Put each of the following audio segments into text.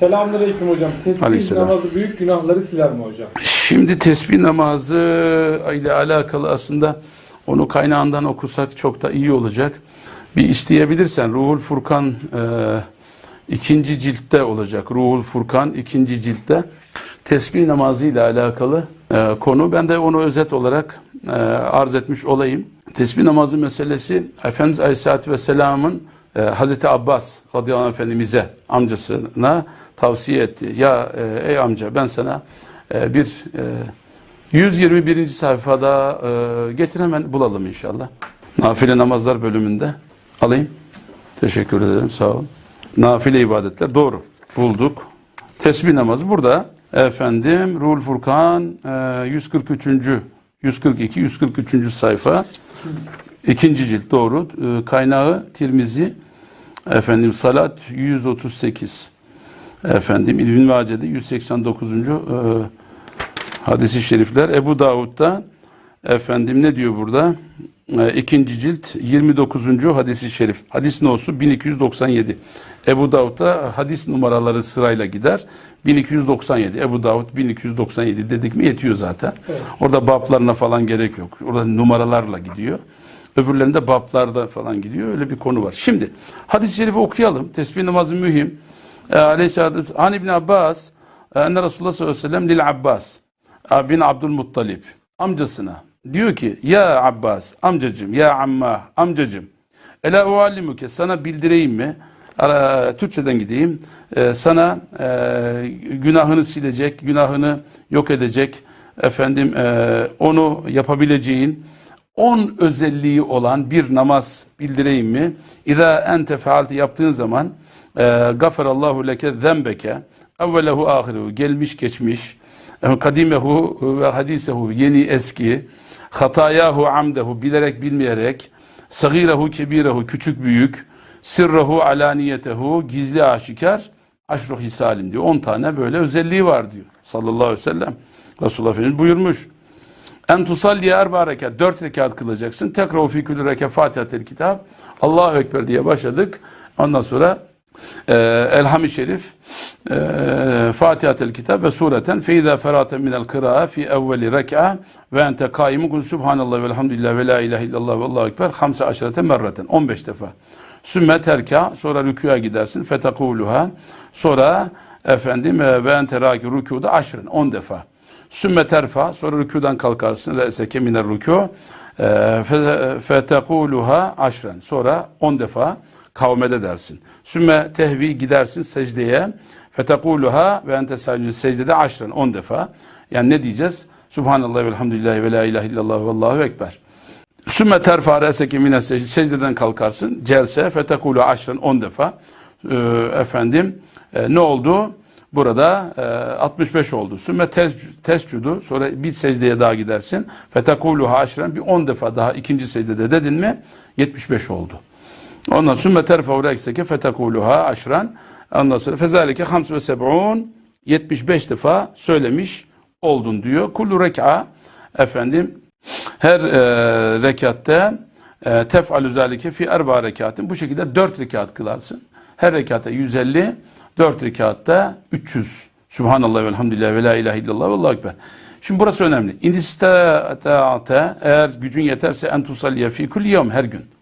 Selamünaleyküm hocam. Tesbih namazı büyük günahları siler mi hocam? Şimdi tesbih namazı ile alakalı aslında onu kaynağından okusak çok da iyi olacak. Bir isteyebilirsen Ruhul Furkan e, ikinci ciltte olacak. Ruhul Furkan ikinci ciltte tesbih namazı ile alakalı e, konu. Ben de onu özet olarak e, arz etmiş olayım. Tesbih namazı meselesi Efendimiz Aleyhisselatü Vesselam'ın e, Hazreti Abbas radıyallahu anh efendimize amcasına tavsiye etti. Ya e, ey amca ben sana e, bir e, 121. sayfada e, getir hemen bulalım inşallah. Nafile namazlar bölümünde alayım. Teşekkür ederim sağ olun. Nafile ibadetler doğru bulduk. Tesbih namazı burada. Efendim Ruhul Furkan e, 143. 142 143. sayfa. İkinci cilt doğru. E, Kaynağı Tirmizi. Efendim Salat 138. Efendim İbn Mace'de 189. e, hadisi şerifler. Ebu Davud'da efendim ne diyor burada? E, ikinci cilt 29. hadisi şerif. Hadis nosu 1297. Ebu Davud'da hadis numaraları sırayla gider. 1297. Ebu Davud 1297 dedik mi yetiyor zaten. Evet. Orada bablarına falan gerek yok. Orada numaralarla gidiyor. Öbürlerinde bablarda falan gidiyor. Öyle bir konu var. Şimdi hadis-i şerifi okuyalım. Tesbih namazı mühim. E, Aleyhisselatü An İbni Abbas e, enne Resulullah sallallahu aleyhi ve sellem lil Abbas bin Abdülmuttalib amcasına diyor ki ya Abbas amcacım ya amma amcacım Ela uallimuke sana bildireyim mi? Ara- Türkçeden gideyim. Ee, sana e, günahını silecek, günahını yok edecek, efendim e, onu yapabileceğin 10 özelliği olan bir namaz bildireyim mi? İza ente fealti yaptığın zaman gafarallahu leke zembeke evvelehu ahirehu gelmiş geçmiş e, kadimehu ve hadisehu yeni eski hatayahu amdehu bilerek bilmeyerek sagirehu kebirehu küçük büyük sirrehu alaniyetehu gizli aşikar aşru hisalin diyor. 10 tane böyle özelliği var diyor. Sallallahu aleyhi ve sellem. Resulullah Efendimiz buyurmuş. En tusalliye erba rekat. Dört rekat kılacaksın. Tekrar fi külü reke fatihatel kitap. Allahu Ekber diye başladık. Ondan sonra e, Elham-ı Şerif e, Fatihatel Kitap ve sureten fe izâ ferâte minel kıra'a fi evveli rek'a ve ente kaimun. Kul subhanallah ve elhamdülillah ve la ilahe illallah ve allahu ekber hamse aşerete merraten. 15 defa. Sümme terka sonra rükûya gidersin fetekuluha sonra efendim e, ve ente râki rükûda aşrın 10 defa. Sümme terfa sonra rükûdan kalkarsın re'seke minel rükû. E, fe- fetekuluha aşren sonra 10 defa kavmede dersin. Sümme tehvi gidersin secdeye. Fetekuluha ve ente saccid secdede aşren 10 defa. Yani ne diyeceğiz? Subhanallah ve elhamdülillahi ve la ilahe illallah ve allahu ekber. Sümme terfa reseke mine secde. Secdeden kalkarsın. Celse fetekulu aşren 10 defa. Ee, efendim e, ne oldu? Burada e, 65 oldu. Sümme tescudu. Sonra bir secdeye daha gidersin. Fetekulu aşren bir 10 defa daha ikinci secdede dedin mi? 75 oldu. Ondan sonra terfa'u rekseke fetekuluha aşran. Ondan sonra fezalike hams ve seb'un 75 defa söylemiş oldun diyor. Kullu rek'a efendim her e, rekatte e, tef'alü zalike fi erba rekatin. Bu şekilde 4 rekat kılarsın. Her rekatta 150, 4 rekatta 300. Subhanallah ve elhamdülillah ve la ilahe illallah ve allahu ekber. Şimdi burası önemli. İnista'ate eğer gücün yeterse en tusalliye fi kulli yevm her gün.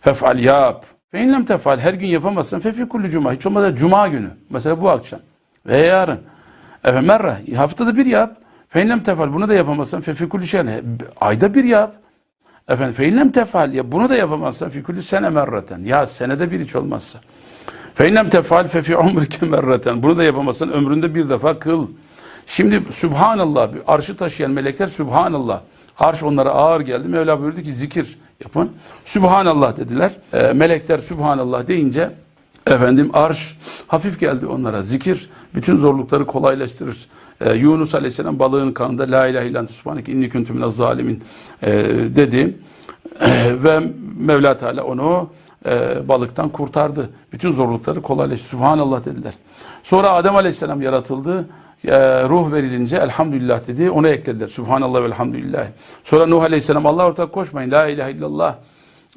Fef'al yap. Fe tefal her gün yapamazsan fe fi kulli cuma. Hiç olmazsa cuma günü. Mesela bu akşam. Ve yarın. Efendim merra. Haftada bir yap. Fe in lem tefal. Bunu da yapamazsan fe fi kulli şehre. Ayda bir yap. Efendim fe in lem tefal. Ya bunu da yapamazsan fi kulli sene merraten. Ya senede bir hiç olmazsa. Fe in lem tefal fe fi umrike merraten. Bunu da yapamazsan ömründe bir defa kıl. Şimdi Subhanallah. Arşı taşıyan melekler Subhanallah. Arş onlara ağır geldi. Mevla buyurdu ki zikir yapın. Sübhanallah dediler. E, melekler Sübhanallah deyince efendim arş hafif geldi onlara. Zikir bütün zorlukları kolaylaştırır. E, Yunus Aleyhisselam balığın kanında La ilahe illallah subhaneke inni kuntu minez zalimin e, dedi. E, ve Mevla Teala onu e, balıktan kurtardı. Bütün zorlukları kolaylaştırdı. Sübhanallah dediler. Sonra Adem Aleyhisselam yaratıldı. E, ruh verilince elhamdülillah dedi. Ona eklediler. Subhanallah ve elhamdülillah. Sonra Nuh Aleyhisselam Allah ortak koşmayın. La ilahe illallah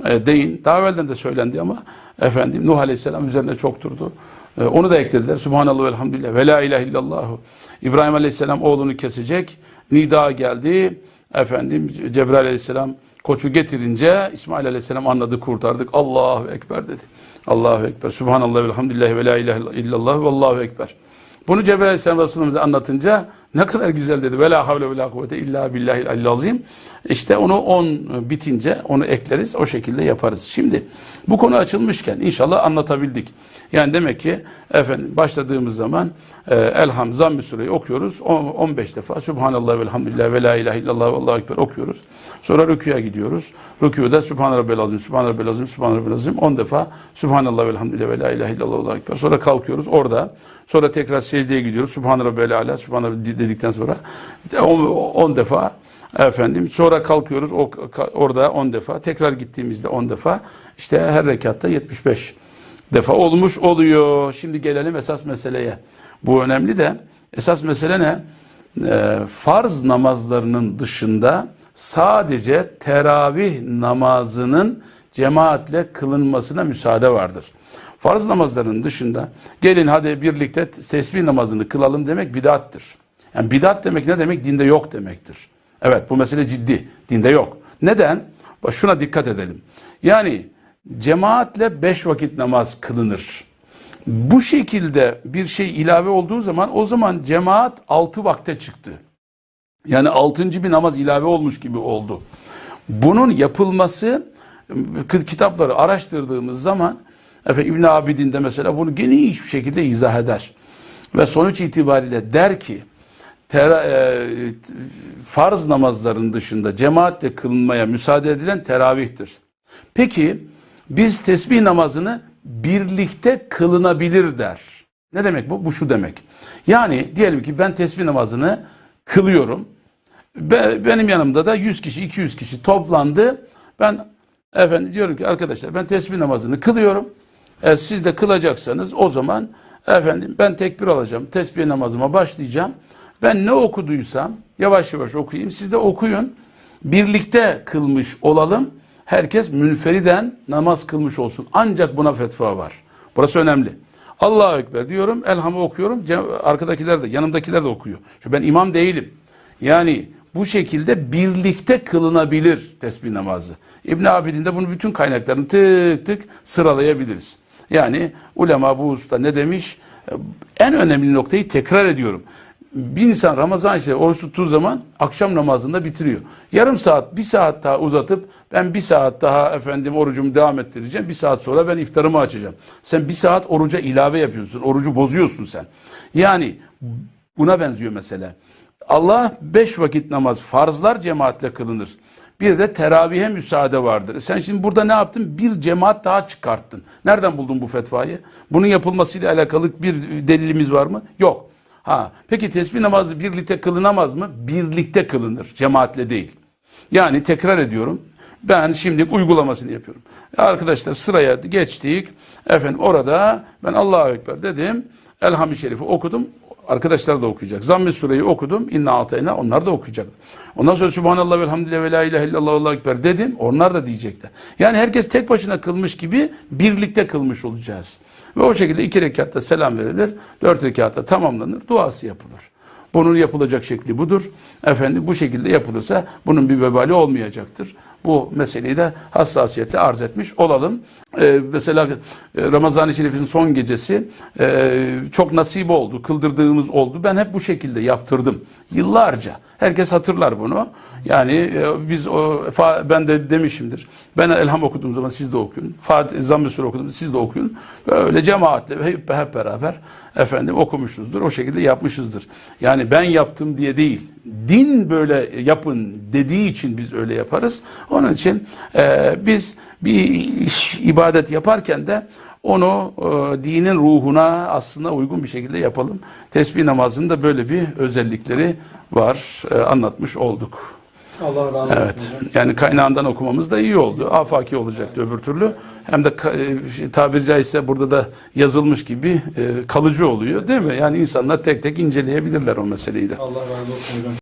e, deyin. Daha evvelden de söylendi ama efendim Nuh Aleyhisselam üzerine çok durdu. E, onu da eklediler. Subhanallah ve elhamdülillah ve la ilahe illallahu. İbrahim Aleyhisselam oğlunu kesecek. Nida geldi. Efendim Cebrail Aleyhisselam koçu getirince İsmail Aleyhisselam anladı kurtardık. Allahu Ekber dedi. Allahu Ekber. Subhanallah ve elhamdülillah ve la ilahe illallah ve Allahu Ekber. Bunu Cebrail Aleyhisselam Resulümüze anlatınca ne kadar güzel dedi. Ve la havle ve kuvvete illa billahil azim. İşte onu 10 bitince onu ekleriz. O şekilde yaparız. Şimdi bu konu açılmışken inşallah anlatabildik. Yani demek ki efendim başladığımız zaman e, Elham Zamm-ı Sureyi okuyoruz. On- 15 defa Subhanallah ve elhamdülillah ve la ilahe illallah ve Allahu ekber okuyoruz. Sonra rüküye gidiyoruz. Rüküde Subhan Rabbel Azim, Subhan Rabbel Azim, Subhan Rabbel Azim 10 defa Subhanallah ve elhamdülillah ve la ilahe illallah ve Allahu ekber. Sonra kalkıyoruz orada. Sonra tekrar secdeye gidiyoruz. Subhan Rabbel Ala, Rabbel dedikten sonra 10 defa Efendim sonra kalkıyoruz o, orada 10 defa tekrar gittiğimizde 10 defa işte her rekatta 75 defa olmuş oluyor. Şimdi gelelim esas meseleye. Bu önemli de esas mesele ne? Ee, farz namazlarının dışında sadece teravih namazının cemaatle kılınmasına müsaade vardır. Farz namazlarının dışında gelin hadi birlikte tesbih namazını kılalım demek bidattır. Yani bidat demek ne demek? Dinde yok demektir. Evet bu mesele ciddi. Dinde yok. Neden? Şuna dikkat edelim. Yani cemaatle beş vakit namaz kılınır. Bu şekilde bir şey ilave olduğu zaman o zaman cemaat altı vakte çıktı. Yani altıncı bir namaz ilave olmuş gibi oldu. Bunun yapılması kitapları araştırdığımız zaman efendim, İbn Abidin de mesela bunu geniş bir şekilde izah eder. Ve sonuç itibariyle der ki tera- e, farz namazların dışında cemaatle kılınmaya müsaade edilen teravihtir. Peki biz tesbih namazını birlikte kılınabilir der. Ne demek bu? Bu şu demek. Yani diyelim ki ben tesbih namazını kılıyorum. Be- benim yanımda da 100 kişi, 200 kişi toplandı. Ben efendim diyorum ki arkadaşlar ben tesbih namazını kılıyorum. E, siz de kılacaksanız o zaman efendim ben tekbir alacağım. Tesbih namazıma başlayacağım. Ben ne okuduysam yavaş yavaş okuyayım. Siz de okuyun. Birlikte kılmış olalım. Herkes münferiden namaz kılmış olsun. Ancak buna fetva var. Burası önemli. Allahu Ekber diyorum. Elhamı okuyorum. Arkadakiler de yanımdakiler de okuyor. Çünkü ben imam değilim. Yani bu şekilde birlikte kılınabilir tesbih namazı. İbn Abidin de bunu bütün kaynaklarını tık tık sıralayabiliriz. Yani ulema bu usta ne demiş? En önemli noktayı tekrar ediyorum. Bir insan Ramazan işte oruç tuttuğu zaman akşam namazında bitiriyor. Yarım saat, bir saat daha uzatıp ben bir saat daha efendim orucumu devam ettireceğim. Bir saat sonra ben iftarımı açacağım. Sen bir saat oruca ilave yapıyorsun. Orucu bozuyorsun sen. Yani buna benziyor mesela. Allah beş vakit namaz farzlar cemaatle kılınır. Bir de teravihe müsaade vardır. Sen şimdi burada ne yaptın? Bir cemaat daha çıkarttın. Nereden buldun bu fetvayı? Bunun yapılmasıyla alakalı bir delilimiz var mı? Yok. Ha, peki tesbih namazı birlikte kılınamaz mı? Birlikte kılınır, cemaatle değil. Yani tekrar ediyorum. Ben şimdi uygulamasını yapıyorum. Arkadaşlar sıraya geçtik. Efendim orada ben Allahu Ekber dedim. Elhamdülillah Şerif'i okudum. Arkadaşlar da okuyacak. Zamm-ı Sureyi okudum. İnna ateyna onlar da okuyacak. Ondan sonra Subhanallah ve elhamdülillah ve la ilahe illallah Allahu ekber dedim. Onlar da diyecekler. Yani herkes tek başına kılmış gibi birlikte kılmış olacağız. Ve o şekilde iki rekatta selam verilir. Dört rekatta tamamlanır. Duası yapılır. Bunun yapılacak şekli budur. Efendim bu şekilde yapılırsa bunun bir vebali olmayacaktır. Bu meseleyi de hassasiyetle arz etmiş olalım. Ee, mesela e, Ramazan-ı Şerif'in son gecesi e, çok nasip oldu, kıldırdığımız oldu. Ben hep bu şekilde yaptırdım. Yıllarca. Herkes hatırlar bunu. Yani e, biz o, fa- ben de demişimdir. Ben elham okuduğum zaman siz de okuyun. Fatih Zamm-ı okuduğum zaman siz de okuyun. Böyle cemaatle hep, hep beraber efendim okumuşuzdur. O şekilde yapmışızdır. Yani ben yaptım diye değil. Din böyle yapın dediği için biz öyle yaparız. Onun için e, biz bir iş, ibadet yaparken de onu e, dinin ruhuna aslında uygun bir şekilde yapalım. Tesbih namazının da böyle bir özellikleri var. E, anlatmış olduk. Allah razı olsun Evet. Yani kaynağından okumamız da iyi oldu. Afaki olacaktı öbür türlü. Hem de e, tabiri caizse burada da yazılmış gibi e, kalıcı oluyor değil mi? Yani insanlar tek tek inceleyebilirler o meseleyi de. Allah razı olsun hocam.